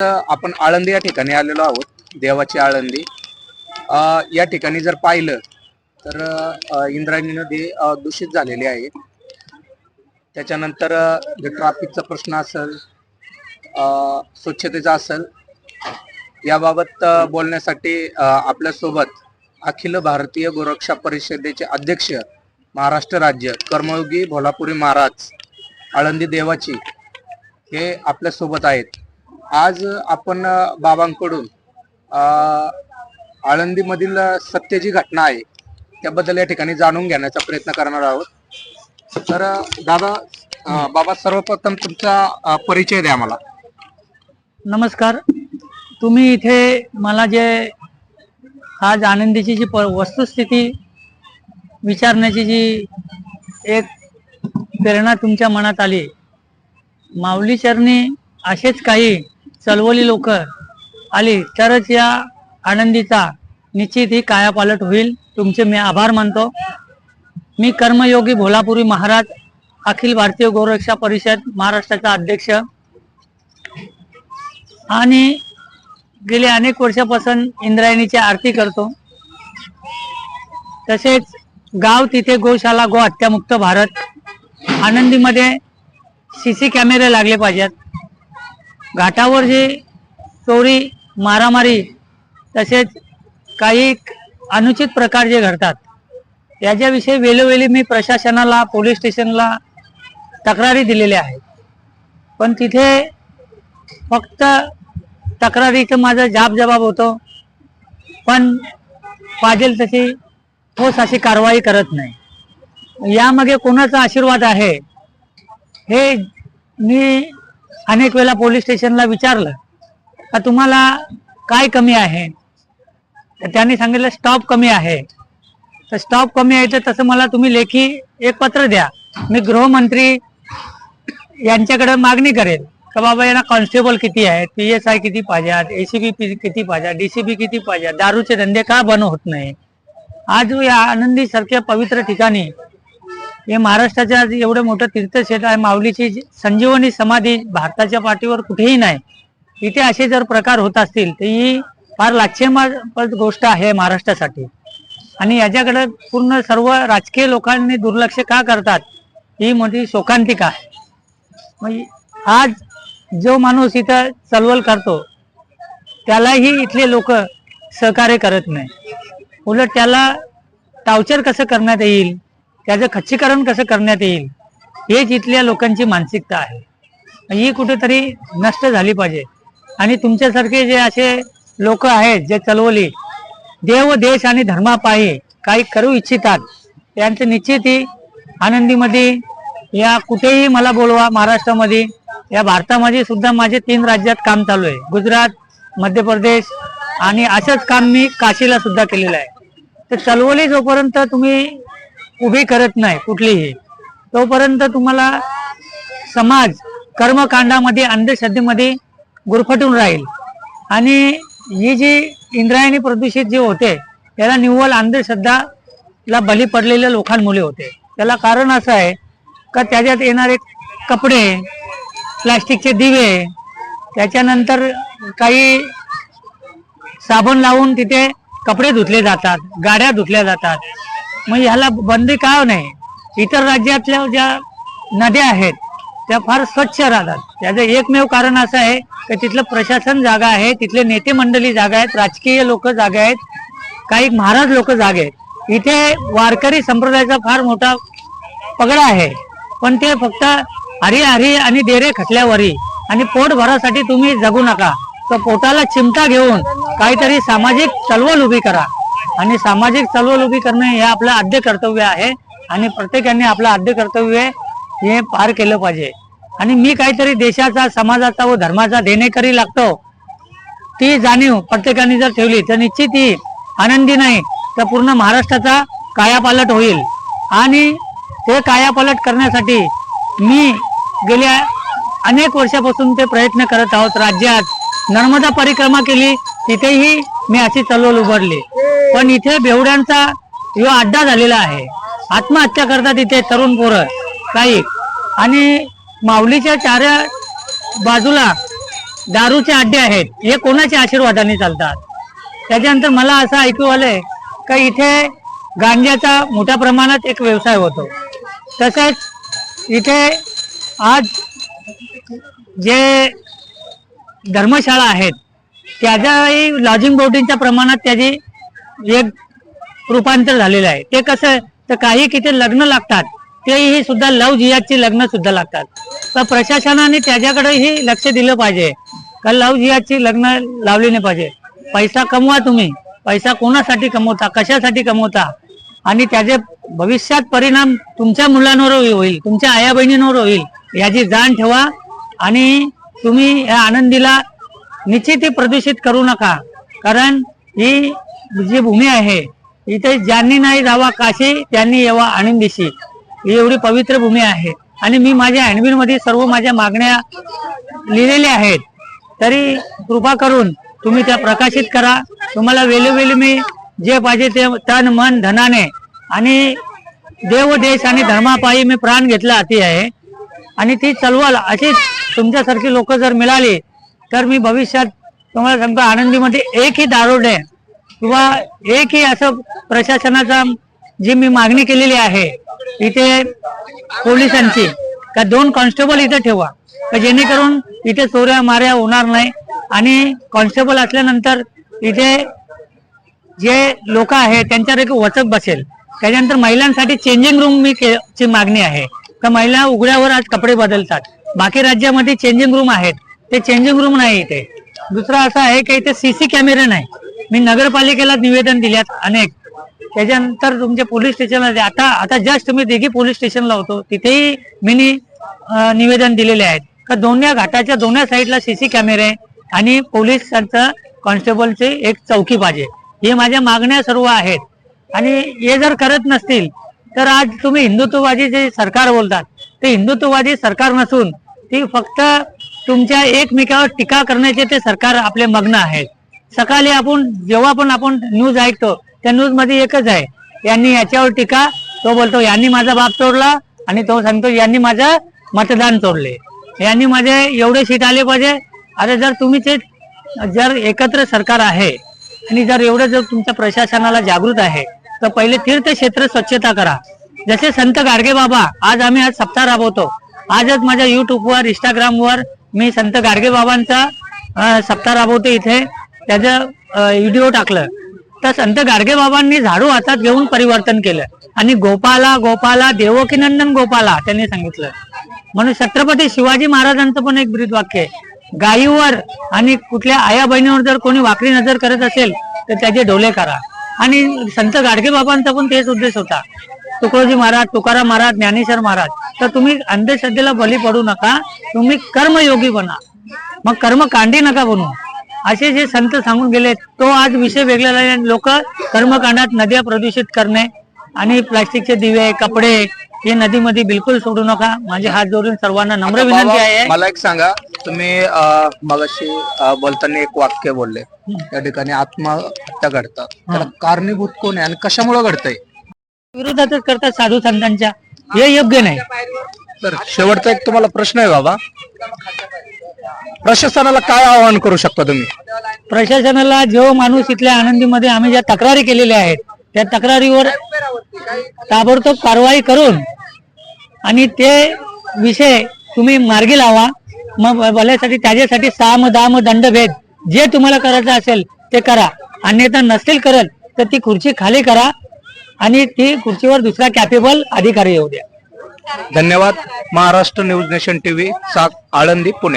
आपण आळंदी या ठिकाणी आलेलो आहोत देवाची आळंदी. या ठिकाणी जर पाहिलं तर इंद्रायणी नदी दूषित झालेली आहे. त्याच्यानंतर जे ट्रॅफिकचा प्रश्न असेल स्वच्छतेचा असेल याबाबत बोलण्यासाठी आपल्यासोबत अखिल भारतीय गोरक्षा परिषदेचे अध्यक्ष महाराष्ट्र राज्य कर्मयोगी भोलापुरी महाराज आळंदी देवाची हे आपल्यासोबत आहेत. आज आपण बाबांकडून आळंदीमधील अ, सत्य जी घटना आहे त्याबद्दल या ठिकाणी जाणून घेण्याचा प्रयत्न करणार आहोत. तर दादा बाबा सर्वप्रथम तुमचा परिचय द्या मला. नमस्कार. तुम्ही इथे मला जे आज आनंदीची जी प वस्तुस्थिती विचारण्याची जी एक प्रेरणा तुमच्या मनात आली माऊली चरणी असेच काही चळवळी लोक आली तरच या आनंदीचा निश्चित ही कायापालट होईल. तुमचे मी आभार मानतो. मी कर्मयोगी भोलापुरी महाराज अखिल भारतीय गोरक्षा परिषद महाराष्ट्राचा अध्यक्ष. आणि गेले अनेक वर्षापासून इंद्रायणीची आरती करतो. तसेच गाव तिथे गोशाला गो हत्यामुक्त भारत. आनंदीमध्ये सी सी कॅमेरे लागले पाहिजेत. घाटावर जे चोरी मारामारी तसेच काही अनुचित प्रकार जे घडतात याच्याविषयी वेळोवेळी मी प्रशासनाला पोलीस स्टेशनला तक्रारी दिलेल्या आहेत. पण तिथे फक्त तक्रारीचं माझा जाब जबाब होतो पण पाहिजे तशी ठोस अशी कारवाई करत नाही. यामागे कोणाचा आशीर्वाद आहे हे मी अनेक वेळा पोलीस स्टेशनला विचारलं का तुम्हाला काय कमी आहे? तर त्यांनी सांगितलं स्टॉप कमी आहे. तर स्टॉप कमी आहे तर तसं मला तुम्ही लेखी एक पत्र द्या. मी गृहमंत्री यांच्याकडे मागणी करेल का बाबा यांना कॉन्स्टेबल किती आहेत पी एस आय किती पाहिजेत एसीबी किती पाहिजे? डीसीबी किती पाहिजे? दारूचे धंदे का बंद होत नाही? आज या आनंदी सारख्या पवित्र ठिकाणी हे महाराष्ट्राच्या आज एवढं मोठं तीर्थक्षेत्र आहे. माऊलीची संजीवनी समाधी भारताच्या पाठीवर कुठेही नाही. इथे असे जर प्रकार होत असतील तर ही फार लाक्षेमापद गोष्ट आहे महाराष्ट्रासाठी. आणि याच्याकडे पूर्ण सर्व राजकीय लोकांनी दुर्लक्ष का करतात ही मोठी शोकांतिका आहे. मग आज जो माणूस इथं चळवळ करतो त्यालाही इथले लोक सहकार्य करत नाही. उलट त्याला टावचर कसं करण्यात येईल? त्याचं खच्चीकरण कसं करण्यात येईल हेच इथल्या लोकांची मानसिकता आहे. ही कुठेतरी नष्ट झाली पाहिजे. आणि तुमच्यासारखे जे असे लोक आहेत जे चलवली देव देश आणि धर्मापायी काही करू इच्छितात त्यांचं निश्चित ही आनंदीमध्ये या कुठेही मला बोलवा महाराष्ट्रामध्ये या भारतामध्ये सुद्धा माझे तीन राज्यात काम चालू आहे. गुजरात मध्य प्रदेश आणि असंच काम मी काशीला सुद्धा केलेलं आहे. तर चलवली जोपर्यंत तुम्ही उभी करत नाही कुठलीही. तोपर्यंत तुम्हाला समाज कर्मकांडामध्ये अंधश्रद्धेमध्ये गुरफटून राहील. आणि ही जी इंद्रायणी प्रदूषित जे होते त्याला निव्वळ अंधश्रद्धाला बली पडलेल्या लोकांमुळे होते. त्याला कारण असं आहे का त्याच्यात येणारे कपडे प्लास्टिकचे दिवे त्याच्यानंतर काही साबण लावून तिथे कपडे धुतले जातात गाड्या धुतल्या जातात. मग ह्याला बंदी का नाही? इतर राज्यातल्या ज्या नद्या आहेत त्या फार स्वच्छ राहतात. त्याचं एकमेव कारण असं आहे की तिथलं प्रशासन जागा आहे तिथले नेते मंडळी जागा आहेत राजकीय लोक जागा आहेत काही महाराज लोक जागे आहेत. इथे वारकरी संप्रदायाचा फार मोठा पगडा आहे. पण ते फक्त हरी हरी आणि डेरे खटल्यावरी आणि पोट भरासाठी तुम्ही जगू नका. तर पोटाला चिमटा घेऊन काहीतरी सामाजिक चळवळ उभी करा. आणि सामाजिक चळवळ उभी करणे हे आपलं आद्य कर्तव्य आहे आणि प्रत्येकाने आपलं आद्य कर्तव्य हे पार केलं पाहिजे. आणि मी काहीतरी देशाचा समाजाचा व धर्माचा देणेकरी लागतो ती जाणीव प्रत्येकाने जर ठेवली तर निश्चित ही आनंदी नाही तर पूर्ण महाराष्ट्राचा कायापालट होईल. आणि ते कायापालट करण्यासाठी मी गेल्या अनेक वर्षापासून ते प्रयत्न करत आहोत. राज्यात नर्मदा परिक्रमा केली तिथेही मी अशी चळवळ उभारली. पण इथे बेवड्यांचा यो अड्डा झालेला आहे. आत्महत्या करतात इथे तरुण पोरं काही. आणि माऊलीच्या चार बाजूला दारूचे अड्डे आहेत. हे कोणाच्या आशीर्वादाने चालतात? त्याच्यानंतर मला असं ऐकू आलंय का इथे गांजाचा मोठ्या प्रमाणात एक व्यवसाय होतो. तसेच इथे आज जे धर्मशाळा आहेत त्याच्याही लॉजिंग बोर्डिंगच्या प्रमाणात त्याची एक रूपांतर झालेलं आहे. ते कसं तर काही किती लग्न लागतात तेही सुद्धा लव जिहादची लग्न सुद्धा लागतात. तर प्रशासनाने त्याच्याकडेही लक्ष दिलं पाहिजे का लव जिहादची लग्न लावली नाही पाहिजे? पैसा कमवा तुम्ही. पैसा कोणासाठी कमवता? कशासाठी कमवता? आणि त्याचे भविष्यात परिणाम तुमच्या मुलांवर होईल तुमच्या आया बहिणींवर होईल याची जाण ठेवा. आणि तुम्ही या आनंदीला निश्चित प्रदूषित करू नका. कारण ही जी भूमी आहे इथे ज्यांनी नाही जावा काशी त्यांनी यावा आनंदीशी. ही एवढी पवित्र भूमी आहे. आणि मी माझ्या हँडबिलमध्ये सर्व माझ्या मागण्या लिहिलेल्या आहेत. तरी कृपा करून तुम्ही त्या प्रकाशित करा. तुम्हाला वेळोवेळी मी जे पाहिजे ते तन मन धनाने आणि देव देश आणि धर्मापायी मी प्राण घेतला अति आहे. आणि ती चलवाल अशीच तुमच्यासारखी लोक जर मिळाली तर मी भविष्यात तुम्हाला सांगतो आनंदीमध्ये एकही दारोडे किंवा एकही असं प्रशासनाचा जी मी मागणी केलेली आहे इथे पोलिसांची का दोन कॉन्स्टेबल इथे ठेवा का जेणेकरून इथे चोऱ्या माऱ्या होणार नाही. आणि कॉन्स्टेबल असल्यानंतर इथे जे लोक आहेत त्यांच्यावर एक वचक बसेल. त्याच्यानंतर महिलांसाठी चेंजिंग रूम मी ची मागणी आहे. का महिला उघड्यावर आज कपडे बदलतात. बाकी राज्यामध्ये चेंजिंग रूम आहेत. ते चेंजिंग रूम नाही इथे. दुसरं असं आहे की इथे सीसी कॅमेरे नाही. मी नगरपालिकेला निवेदन दिल्यात अनेक. त्याच्यानंतर तुमच्या पोलीस स्टेशनला आता आता जस्ट मी दिघी पोलीस स्टेशनला होतो. तिथेही मी निवेदन दिलेले आहेत. का दोन्ही घाटाच्या दोन्ही साईडला सीसी कॅमेरे आणि पोलिसांचं कॉन्स्टेबलची एक चौकी पाहिजे. हे माझ्या मागण्या सर्व आहेत. आणि हे जर करत नसतील तर आज तुम्ही हिंदुत्ववादी जे सरकार बोलतात ते हिंदुत्ववादी सरकार नसून ती फक्त तुमच्या एकमेकावर टीका करण्याचे ते सरकार आपले मग्न आहेत सकाळी आपण जेव्हा पण आपण न्यूज ऐकतो त्या न्यूजमध्ये एकच आहे. यांनी याच्यावर टीका तो बोलतो यांनी माझा बाप चोरला आणि तो सांगतो यांनी माझं मतदान चोरले. यांनी माझे एवढे सीट आले पाहिजे. आता जर तुम्ही ते जर एकत्र सरकार आहे आणि जर एवढं जर तुमच्या प्रशासनाला जागृत आहे तर पहिले तीर्थक्षेत्र स्वच्छता करा. जसे संत गाडगे बाबा आज आम्ही आज सप्ताह राबवतो. आजच माझ्या युट्यूबवर इंस्टाग्रामवर मी संत गाडगे बाबांचा सप्ताह राबवते इथे. त्याचं व्हिडिओ टाकलं. तर संत गाडगे बाबांनी झाडू हातात घेऊन परिवर्तन केलं. आणि गोपाला गोपाला देवकीनंदन गोपाला त्यांनी सांगितलं. म्हणून छत्रपती शिवाजी महाराजांचं पण एक ब्रीद वाक्य आहे. गायीवर आणि कुठल्या आया बहिणीवर जर कोणी वाकडी नजर करत असेल तर त्याचे डोले करा. आणि संत गाडगे बाबांचा पण तेच उद्देश होता. तुकडोजी महाराज तुकाराम महाराज ज्ञानेश्वर महाराज तर तुम्ही अंधश्रद्धेला बली पडू नका तुम्ही कर्मयोगी बना. मग कर्म कांडी नका बनू. असे जे संत सांगून गेले तो आज विषय वेगळा लोक कर्मकांडात नद्या प्रदूषित करणे आणि प्लास्टिकचे दिवे कपडे हे नदीमध्ये बिलकुल सोडू नका. माझे हात जोडून सर्वांना नम्र विनंती आहे. मला एक सांगा तुम्ही मगाशी बोलताना एक वाक्य बोलले. या ठिकाणी आत्महत्या घडतात. त्याला कारणीभूत कोण आहे आणि कशामुळे घडतंय? विरोधातच करतात साधू संतांच्या. हे योग्य नाही. तर शेवटचा एक तुम्हाला प्रश्न आहे बाबा. प्रशासनाला काय आवाहन करू शकता तुम्ही? प्रशासनाला जो माणूस इथल्या आनंदीमध्ये आम्ही ज्या तक्रारी केलेल्या आहेत त्या तक्रारीवर ताबडतोब कारवाई करून आणि ते विषय तुम्ही मार्गी लावा. मग भल्यासाठी त्याच्यासाठी साम दाम दंडभेद जे तुम्हाला करायचं असेल ते करा. अन्यथा नसेल करत तर ती खुर्ची खाली करा. आणि ती खुर्चीवर दुसरा कॅपेबल अधिकारी येऊ द्या. धन्यवाद. महाराष्ट्र न्यूज नेशन टीव्ही सात आळंदी पुणे.